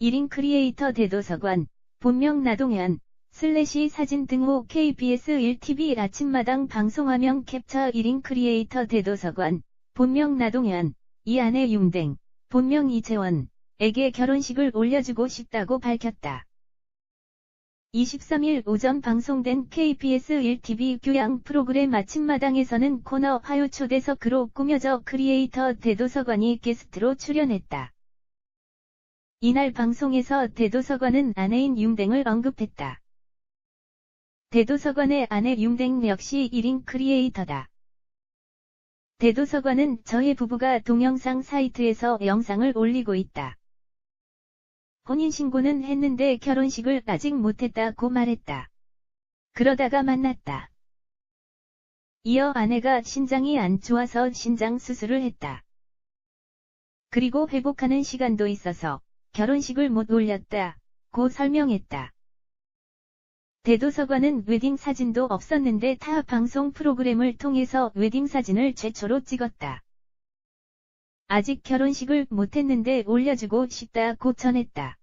1인 크리에이터 대도서관, 본명 나동현, 슬래시 사진 등호 KBS 1TV 아침마당 방송화면 캡처 1인 크리에이터 대도서관, 본명 나동현, 이 아내 융댕, 본명 이채원, 에게 결혼식을 올려주고 싶다고 밝혔다. 23일 오전 방송된 KBS 1TV 교양 프로그램 아침마당에서는 코너 화요 초대석으로 꾸며져 크리에이터 대도서관이 게스트로 출연했다. 이날 방송에서 대도서관은 아내인 융댕을 언급했다. 대도서관의 아내 융댕 역시 1인 크리에이터다. 대도서관은 저희 부부가 동영상 사이트에서 영상을 올리고 있다. 혼인신고는 했는데 결혼식을 아직 못했다고 말했다. 그러다가 만났다. 이어 아내가 신장이 안 좋아서 신장 수술을 했다. 그리고 회복하는 시간도 있어서 결혼식을 못 올렸다. 고 설명했다. 대도서관은 웨딩 사진도 없었는데 타 방송 프로그램을 통해서 웨딩 사진을 최초로 찍었다. 아직 결혼식을 못했는데 올려주고 싶다고 전했다.